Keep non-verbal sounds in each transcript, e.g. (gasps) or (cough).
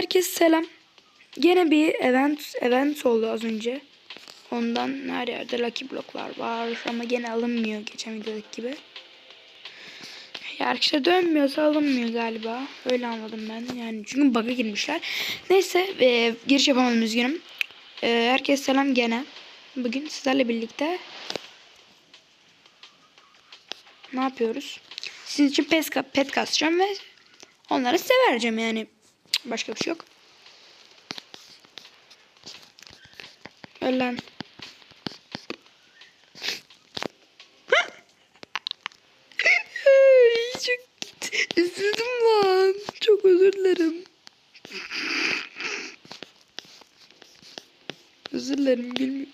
herkes selam. Gene bir event event oldu az önce. Ondan her yerde lucky bloklar var ama gene alınmıyor geçen videodaki gibi. Ya arkadaşlar dönmüyorsa alınmıyor galiba. Öyle anladım ben. Yani çünkü bug'a girmişler. Neyse e, giriş yapamadım üzgünüm. E, herkes selam gene. Bugün sizlerle birlikte ne yapıyoruz? Sizin için pet, ka- pet kasacağım ve onları size vereceğim yani. Başka bir şey yok. Öl lan. Ay, (laughs) Çok üzüldüm lan. Çok özür dilerim. Özür dilerim gülmüyorum.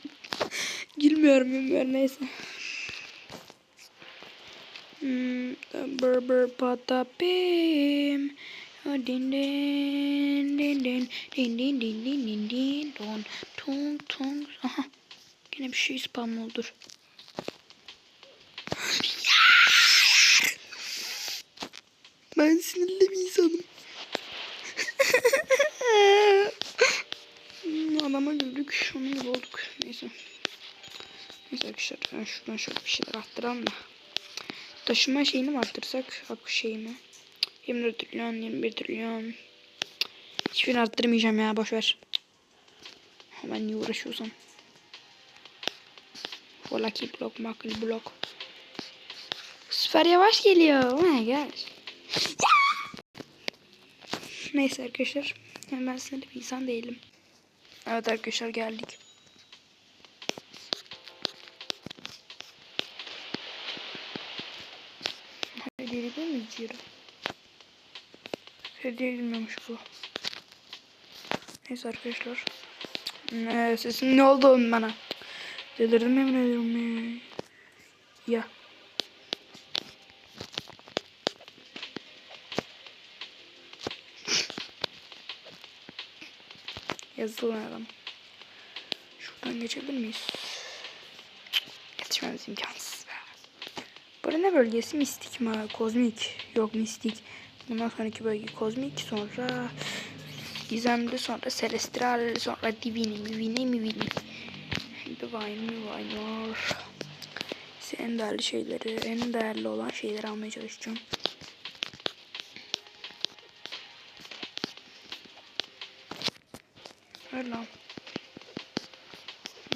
Gülmüyorum gülmüyorum neyse. Hmm, Berber patapim. Din din din din din din din din din din don tung tung. Aha. Yine bir şey spam oldu. dur. Ben sinirli bir insanım. (laughs) Adama güldük. Onun gibi olduk. Neyse. Neyse arkadaşlar. Ben şuradan şöyle bir şeyler arttıralım da. Taşıma şeyini mi arttırsak? Hak şeyimi. 24 trilyon, 21 trilyon. Hiçbirini arttırmayacağım ya. Boş ver. Ben niye uğraşıyorsam. Lucky blok, makul blok. Süper yavaş geliyor. Oh my gosh. Neyse arkadaşlar. Yani ben sinirli bir insan değilim. Evet arkadaşlar geldik. Ediyor muyuz Ciro? Hediye edilmiyormuş bu. Neyse arkadaşlar. Ne sesim ne oldu oğlum bana? Delirdim yemin ediyorum ya. Ya. Yazılı adam. Şuradan geçebilir miyiz? Geçmemiz imkansız. be. Burada ne bölgesi? Mistik mi? Kozmik. Yok mistik. Bundan sonraki bölge kozmik. Sonra gizemli. Sonra celestial. Sonra divini. Mivini. Mivini. Divine. Divine var. Size en değerli şeyleri, en değerli olan şeyleri almaya çalışacağım. Ver lan.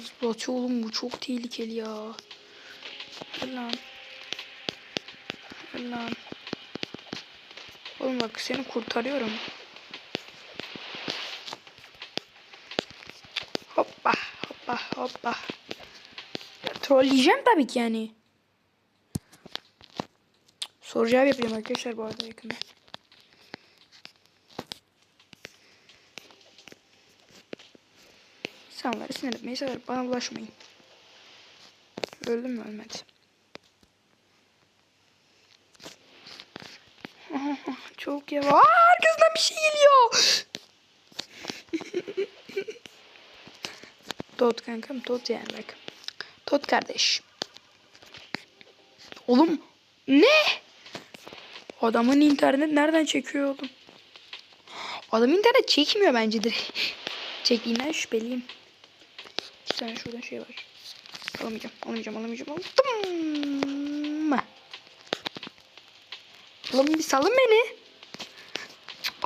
Zıplatıyor oğlum bu çok tehlikeli ya. Ver lan. Ver lan. Oğlum bak seni kurtarıyorum. Hoppa hoppa hoppa. Ya, trolleyeceğim tabii ki yani. Soru cevap yapacağım arkadaşlar bu arada yakında. İnsanları sinir etmeyi sever. Bana bulaşmayın. Öldüm mü ölmedi. Çok yavaş. Aa, Arkasından bir şey geliyor. Tot kankam Tot yani bak. Tot kardeş. Oğlum ne? Adamın internet nereden çekiyor oğlum? Adam internet çekmiyor bence direkt. Çektiğinden şüpheliyim. Bir tane şurada şey var. Alamayacağım, alamayacağım, alamayacağım. Aldım. Oğlum bir salın beni.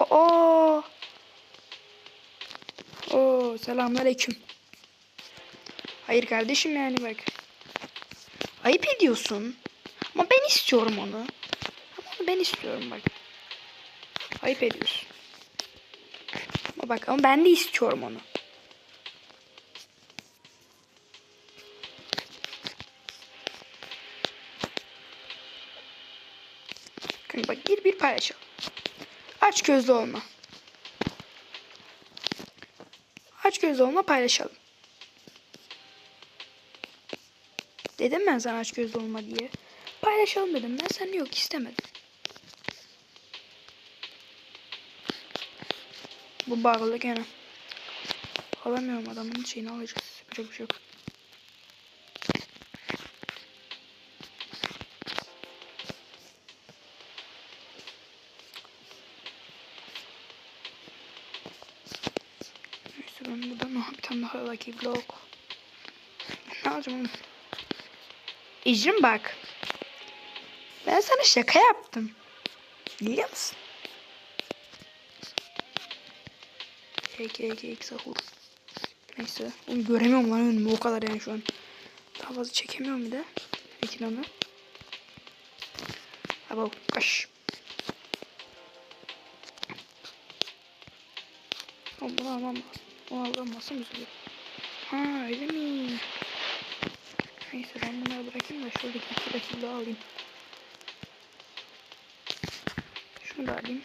Oo. Oo, selamünaleyküm. Hayır kardeşim yani bak. Ayıp ediyorsun. Ama ben istiyorum onu. Ama ben istiyorum bak. Ayıp ediyorsun. Ama bak ama ben de istiyorum onu. Kanka bak bir bir paylaşalım. Aç gözlü olma. Aç gözlü olma paylaşalım. Dedim ben sana aç gözlü olma diye. Paylaşalım dedim ben sen yok istemedim. Bu bağlı gene. Alamıyorum adamın şeyini alacağız. Yapacak bir şey yok. Lucky block. Ne alacağım? İcrim bak. Ben sana şaka yaptım. Biliyor musun? Ek ek ek sahur. Neyse. Oğlum göremiyorum lan önümü o kadar yani şu an. Daha fazla çekemiyorum bir de. Ekranı. Aba kaş. Oğlum bunu almam lazım. Onu alamazsam üzülürüm. Ha öyle mi? Neyse ben bunları bırakayım da şuradaki iki dakika daha alayım. Şunu da alayım.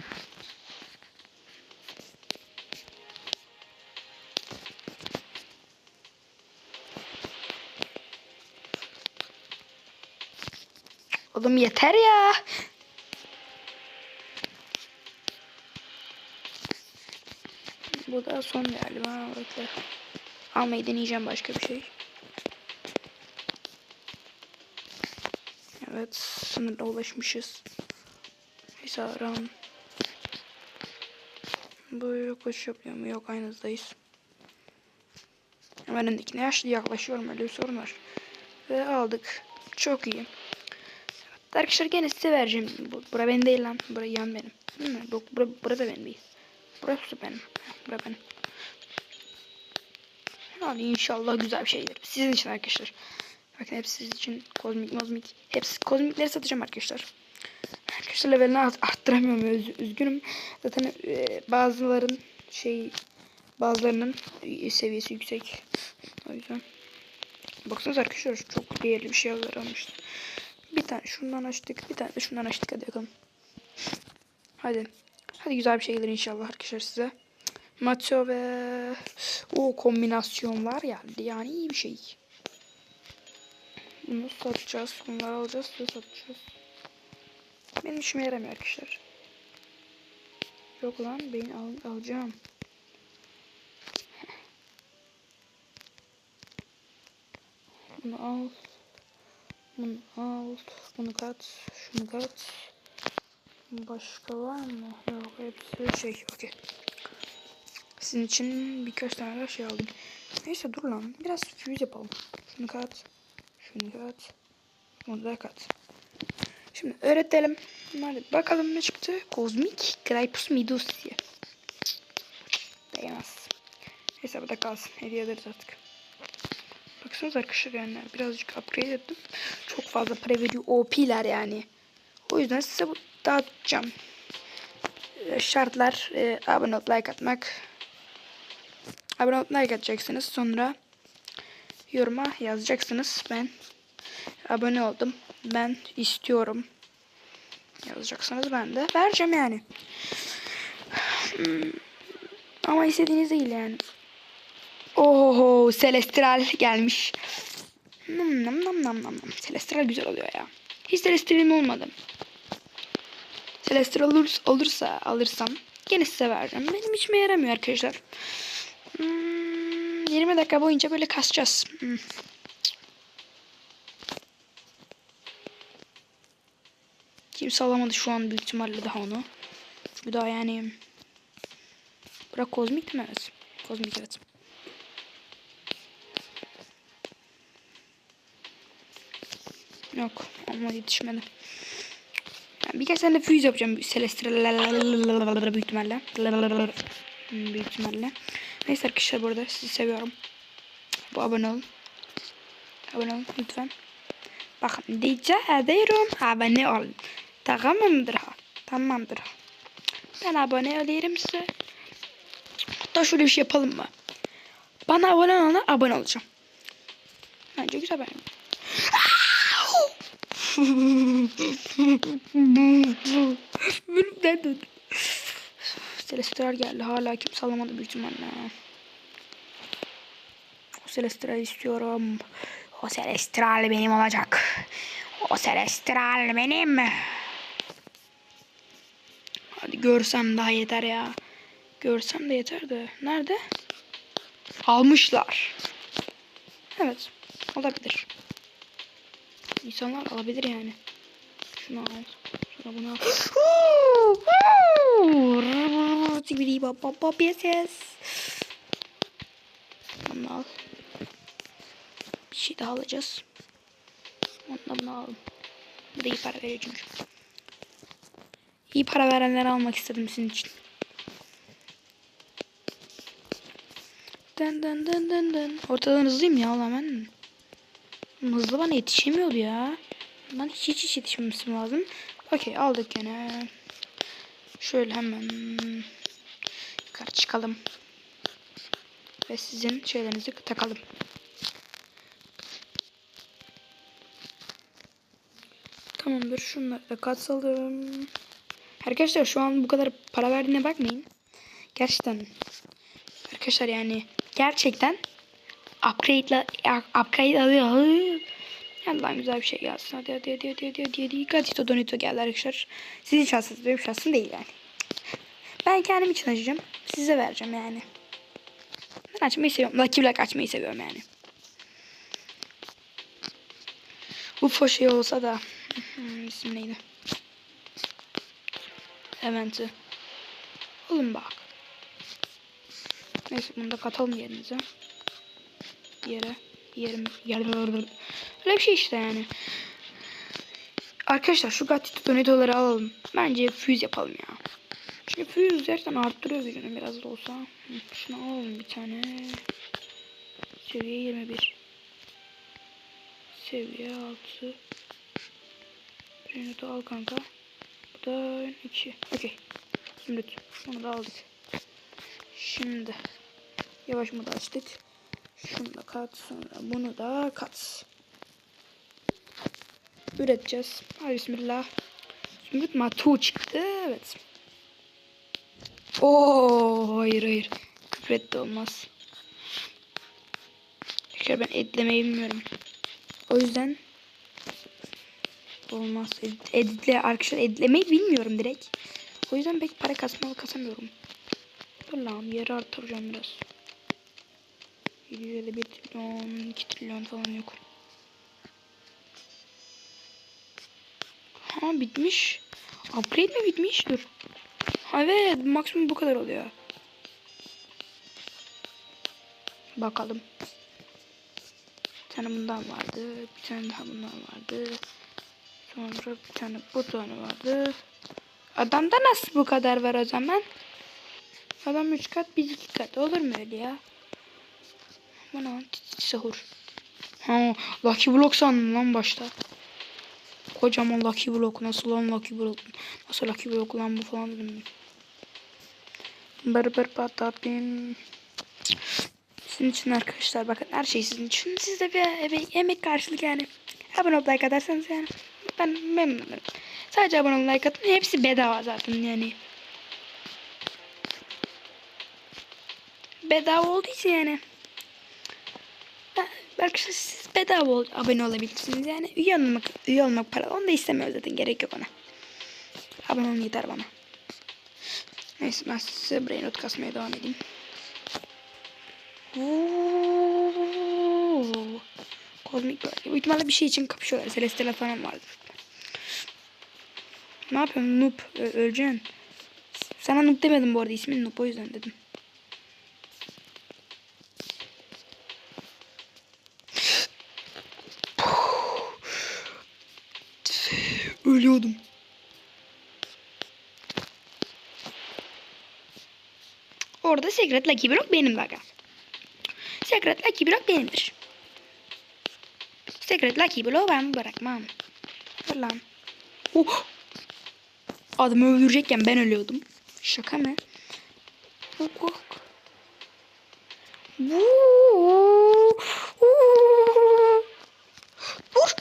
Oğlum yeter ya. Bu da son galiba. Bekle. Almayı deneyeceğim başka bir şey. Evet sınırda ulaşmışız. Aram. Bu yok yapıyor mu? Yok aynı hızdayız. Hemen öndekine yaşlı yaklaşıyorum öyle bir sorun var. Ve aldık. Çok iyi. Evet, arkadaşlar gene size vereceğim. Bu, bura benim değil lan. Bura yan benim. Mi? Yok bura, bura da benim değil. Burası benim. Bura benim. Yani inşallah güzel bir şeydir. Sizin için arkadaşlar. Bakın hepsi sizin için kozmik kozmik. Hepsi kozmikleri satacağım arkadaşlar. Arkadaşlar levelini art arttıramıyorum. Üz üzgünüm. Zaten e, bazıların şey bazılarının seviyesi yüksek. O yüzden. Baksanıza arkadaşlar çok değerli bir şey almıştım. Bir tane şundan açtık. Bir tane de şundan açtık. Hadi bakalım. Hadi. Hadi güzel bir şey gelir inşallah arkadaşlar size. Macho ve o kombinasyonlar geldi. Yani iyi bir şey. Bunu satacağız. Bunları alacağız ve satacağız. Benim işime yaramıyor arkadaşlar. Yok lan ben al alacağım. (laughs) Bunu al. Bunu al. Bunu kat. Şunu kat. Başka var mı? Yok hepsi şey. Okey. Sizin için birkaç tane daha şey aldım. Neyse dur lan. Biraz füze yapalım. Şunu kat. Şunu kat. Bunu da kat. Şimdi öğretelim. Hadi bakalım ne çıktı. Kozmik Gripus Midusya. Değmez. Neyse bu da kalsın. Hediye ederiz artık. Baksanıza arkadaşlar yani birazcık upgrade ettim. Çok fazla para veriyor. OP'ler yani. O yüzden size bu dağıtacağım. Ee, Şartlar e, abone olup like atmak. Abone olup like atacaksınız. Sonra yoruma yazacaksınız. Ben abone oldum. Ben istiyorum. Yazacaksınız ben de vereceğim yani. Hmm. Ama istediğiniz değil yani. Oho, Celestial gelmiş. Nam nam nam nam nam. Celestial güzel oluyor ya. Hiç Celestial'im olmadı. Celestial olur, olursa alırsam gene size vereceğim. Benim içime yaramıyor arkadaşlar. Hmm, 20 dakika boyunca böyle kasacağız. Hmm. Kimse alamadı şu an büyük ihtimalle daha onu. Bu daha yani Bırak kozmik mi? Evet. Kozmik evet. Yok. Ama yetişmedi. Yani birkaç tane füze yapacağım. Celestial büyük ihtimalle. Büyük ihtimalle. Neyse arkadaşlar burada sizi seviyorum. Bu abone olun. Abone olun lütfen. Bakın rica ederim abone olun. Tamamdır ha. Tamamdır ha. Ben abone olayım size. Hatta şöyle bir şey yapalım mı? Bana abone olana abone olacağım. Bence güzel ben. Bölümden döndüm. Celestial geldi. Hala kimse alamadı büyük ihtimalle. O Celestial istiyorum. O Celestial benim olacak. O Celestial benim. Hadi görsem daha yeter ya. Görsem de yeter de. Nerede? Almışlar. Evet. Olabilir. İnsanlar alabilir yani. Şunu al. Şuna bunu al. (gasps) Yes. Onu al. Bir şey daha alacağız. Onu da bunu alalım. Bu da iyi para veriyor çünkü. İyi para verenleri almak istedim sizin için. Dın dın dın dın dın. Ortadan hızlıyım ya lan ben. Hızlı bana yetişemiyordu ya. Ben hiç hiç, hiç lazım. Okey aldık gene. Şöyle hemen yukarı çıkalım. Ve sizin şeylerinizi takalım. Tamamdır. Şunları da katsalım. Arkadaşlar şu an bu kadar para verdiğine bakmayın. Gerçekten. Arkadaşlar yani gerçekten upgrade'la upgrade alıyor. Yandan güzel bir şey gelsin. Hadi hadi hadi hadi hadi. hadi. Gatito Donito geldi arkadaşlar. Sizin şansınız benim şansım değil yani. Ben kendim için açacağım. Size vereceğim yani. Ben açmayı seviyorum. Black açmayı seviyorum yani. UFO şey olsa da. Hmm, isim neydi? Event'i. Oğlum bak. Neyse bunu da katalım yerinize. Yere. Yerim. Yerim. Öyle bir şey işte yani. Arkadaşlar şu Gatito Donato'ları alalım. Bence füze yapalım ya. Çünkü füze gerçekten arttırıyor gücünü biraz da olsa. Şunu alalım bir tane. Seviye 21. Seviye 6. Birini de al kanka. Bu da 2. Okey. Şimdi bunu da aldık. Şimdi yavaş modu açtık. Şunu da kat sonra bunu da kat. Üreteceğiz. Hadi bismillah. Zümrüt matu çıktı. Evet. Oo hayır hayır. Küfret de olmaz. Tekrar ben editlemeyi bilmiyorum. O yüzden olmaz. Edit, editle arkadaşlar editlemeyi bilmiyorum direkt. O yüzden pek para kasmalı kasamıyorum. Lan yeri artıracağım biraz. 751 trilyon, 2 trilyon falan yok. Ha bitmiş. Upgrade mi bitmiş? Dur. Ha, Evet maksimum bu kadar oluyor. Bakalım. Bir tane bundan vardı. Bir tane daha bundan vardı. Sonra bir tane bu tane vardı. Adamda nasıl bu kadar var o zaman? Adam 3 kat biz 2 kat. Olur mu öyle ya? Bana sahur. Ha, Lucky Block sandım lan başta. Kocaman Lucky Block. Nasıl lan Lucky Block? Nasıl Lucky Block lan bu falan dedim. Bır patapim. Sizin için arkadaşlar bakın her şey sizin için. Siz de bir, emek karşılık yani. Abone olup like atarsanız yani. Ben memnun olurum. Sadece abone olup like atın. Hepsi bedava zaten yani. Bedava olduğu için yani. Arkadaşlar siz bedava ol, abone olabilirsiniz yani. Üye olmak, üye olmak paralı. Onu da istemiyoruz zaten. Gerek yok ona. Abone olun yeter bana. Neyse ben size brain rot kasmaya devam edeyim. Oo. Kozmik bölge. Bu ihtimalle bir şey için kapışıyorlar. Celestial falan vardır. Ne yapıyorsun noob? Ö- öleceksin. Sana noob demedim bu arada. ismin noob o yüzden dedim. Ölüyordum. Orada Secret Lucky Block benim aga. Secret Lucky Block benimdir. Secret Lucky Block'u ben bırakmam. Lan. Oh. Adamı öldürecekken ben ölüyordum. Şaka mı? Oh, oh. Vuu. Vuu. Dur.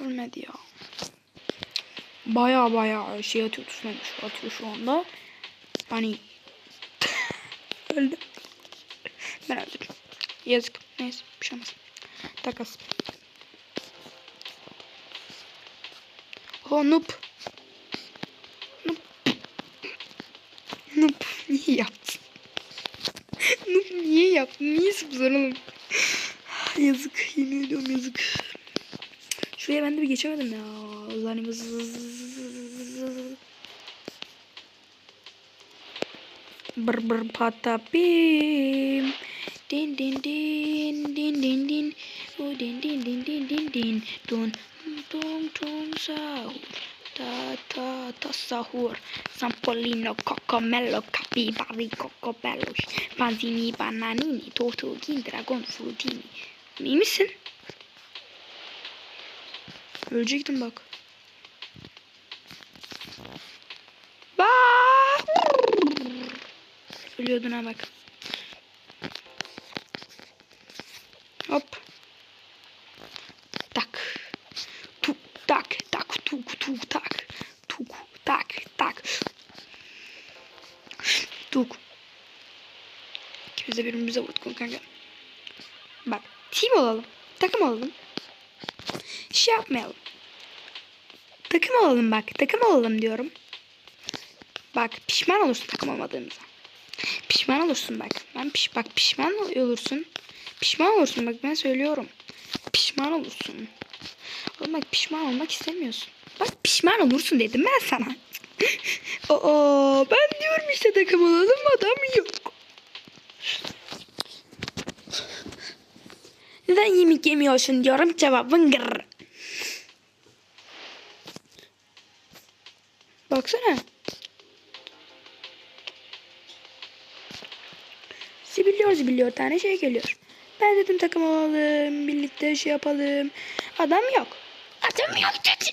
Ölmedi ya. Baya baya şey atıyor tutmamış atıyor şu anda. Hani öldüm. Ben öldüm. Yazık. Neyse bir şey olmaz. Takas. Oh noob. Noob. Noob. Niye yaptın? noob niye yaptın? Niye oğlum? yazık. Yemin ediyorum yazık. Şuraya ben de bir geçemedim ya. Lanımız. Bır bır patapim. Din din din din din din. O din din din din din din. Dun tung tung sahur. Ta ta ta sahur. Sampolino cocomello capibari cocobello. Panzini bananini. Tortugi dragon frutini. İyi misin? Ölecektim. Bak. Ölüyordun ha bak. Hop. Tak. Tuk tak tak tuk tuk tak. Tuk tak tak. Tuk. İkimiz de birbirimize vurduk kanka. Bak team olalım. Takım olalım. Şey yapmayalım. Takım olalım bak. Takım olalım diyorum. Bak pişman olursun takım olmadığımıza. Pişman olursun bak. Ben piş bak pişman olursun. Pişman olursun bak ben söylüyorum. Pişman olursun. Oğlum bak pişman olmak istemiyorsun. Bak pişman olursun dedim ben sana. (laughs) Aa ben diyorum işte takım olalım adam yok. Neden yemek yemiyorsun diyorum cevabın gırr. Baksana. Zibiliyor zibiliyor tane şey geliyor. Ben dedim takım olalım, birlikte şey yapalım. Adam yok. Adam yok dedi.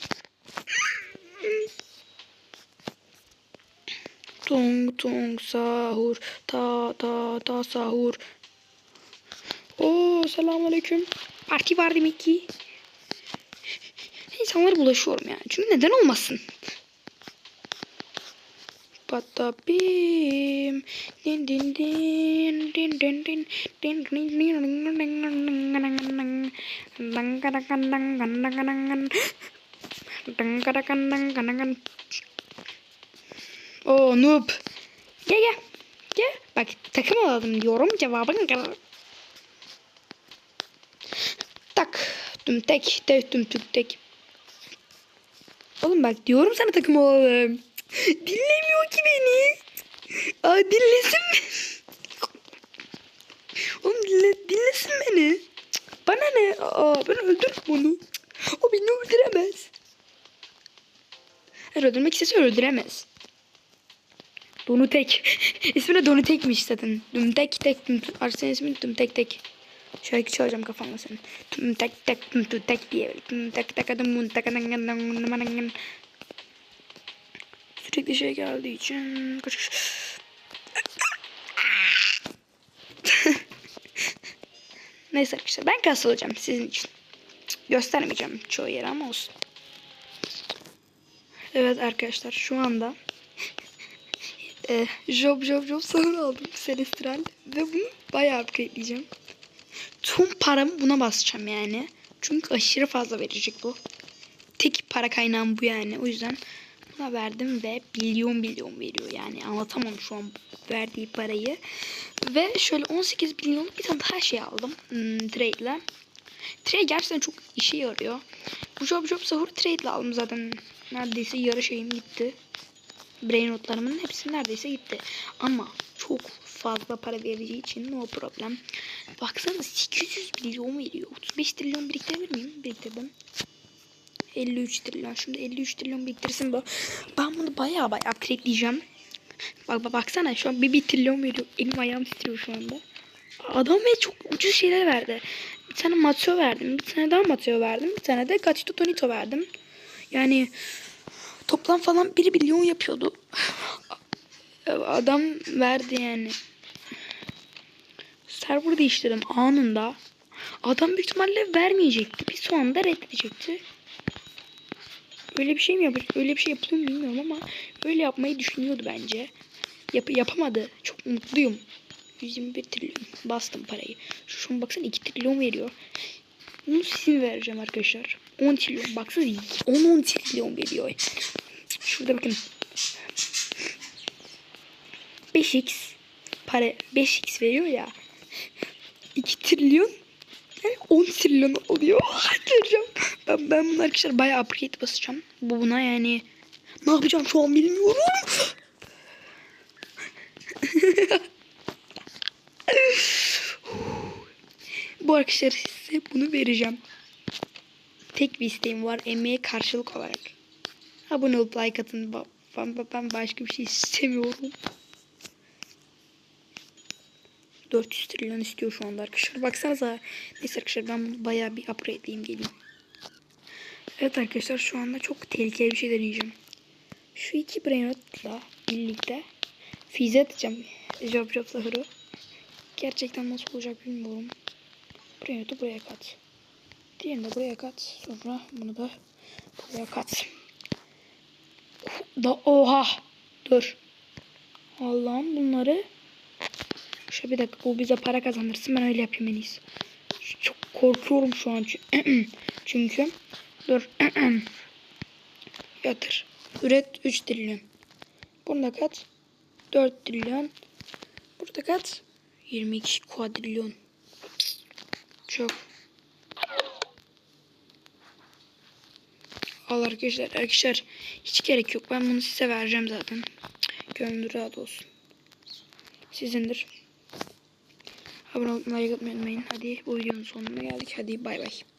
Tung tung sahur, ta ta ta sahur. Oo selamünaleyküm. Parti var demek ki. İnsanlara bulaşıyorum yani. Çünkü neden olmasın? Patapim. Din din din din din din din din din Oo noob. Gel gel. Gel. Bak takım olalım diyorum. Cevabın gel. Tak. Tüm. Tek tüm tüm tek. Oğlum bak diyorum sana takım olalım. Dinlemiyor ki beni. Aa dinlesin mi? Oğlum dinle, dinlesin beni. Bana ne? Aa ben öldürürüm onu. O beni öldüremez. Eğer öldürmek istese öldüremez. Donutek. (laughs) İsmi de Donutek'miş zaten. Dumtek tek. tek. Arsene ismi Dumtek tek. Şarkı çalacağım kafamda senin. Dumtek tek. Dumtek tek diye. Dumtek tek. Dumtek tek. Sürekli şey geldiği için. Kaç kaç. (laughs) Neyse arkadaşlar ben kas olacağım sizin için. Göstermeyeceğim çoğu yere ama olsun. Evet arkadaşlar şu anda (laughs) e, job job job sahur aldım Celestial ve bunu bayağı upgradeleyeceğim. Tüm paramı buna basacağım yani. Çünkü aşırı fazla verecek bu. Tek para kaynağım bu yani. O yüzden buna verdim ve milyon milyon veriyor yani. Anlatamam şu an verdiği parayı. Ve şöyle 18 milyon bir tane her şey aldım hmm, trade ile. Trade gerçekten çok işe yarıyor. Bu job job sahur trade ile aldım zaten. Neredeyse yarı şeyim gitti. Brain notlarımın hepsi neredeyse gitti. Ama çok fazla para vereceği için no problem. Baksana 800 milyon veriyor. 35 trilyon biriktirebilir miyim? Biriktirdim. 53 trilyon. Şimdi 53 trilyon biriktirsin bu. Ben bunu bayağı bayağı cracklayacağım. Bak bak baksana şu an bir, bir trilyon veriyor. Elim ayağım titriyor şu anda. Adam ve çok ucuz şeyler verdi. Bir tane Mateo verdim. Bir tane daha Mateo verdim. Bir tane de Gatito Tonito verdim. Yani toplam falan 1 milyon yapıyordu. (sighs) Adam verdi yani. Server değiştirdim anında. Adam büyük ihtimalle vermeyecekti. Bir son anda reddedecekti. Öyle bir şey mi yapıyor? Öyle bir şey yapıyor bilmiyorum ama öyle yapmayı düşünüyordu bence. Yap yapamadı. Çok mutluyum. 121 trilyon bastım parayı. Şuna baksana 2 trilyon veriyor. Bunu sizin vereceğim arkadaşlar. 10 trilyon. Baksana 10-10 trilyon veriyor. Şurada bakın. 5x para 5x veriyor ya. 2 trilyon 10 trilyon oluyor. (laughs) Hatırlayacağım. Ben, ben bunu arkadaşlar bayağı upgrade basacağım. Bu buna yani ne yapacağım şu an bilmiyorum. (laughs) Bu arkadaşlar size bunu vereceğim. Tek bir isteğim var emeğe karşılık olarak. Abone olup like atın. Ben- ben başka bir şey istemiyorum. 400 trilyon istiyor şu anda arkadaşlar. Baksanıza. Neyse arkadaşlar ben bayağı bir upgrade'leyeyim geleyim. Evet arkadaşlar şu anda çok tehlikeli bir şey deneyeceğim. Şu iki brainrot'la birlikte fize atacağım. Job Job Zahır'ı. Gerçekten nasıl olacak bilmiyorum. Brainrot'u buraya kat. Diğerini de buraya kat. Sonra bunu da buraya kat. Da oha. Dur. Allah'ım bunları şu bir dakika bu bize para kazandırsın ben öyle yapayım en iyisi. Çok korkuyorum şu an çü- (clears throat) çünkü. Dur. (clears throat) Yatır. Üret 3 trilyon. Bunda kat 4 trilyon. Burada kat 22 kuadrilyon. Çok. Al arkadaşlar. Arkadaşlar hiç gerek yok. Ben bunu size vereceğim zaten. Gönlü rahat olsun. Sizindir. Abone olmayı, unutmayın. Hadi bu videonun sonuna geldik. Hadi bay bay.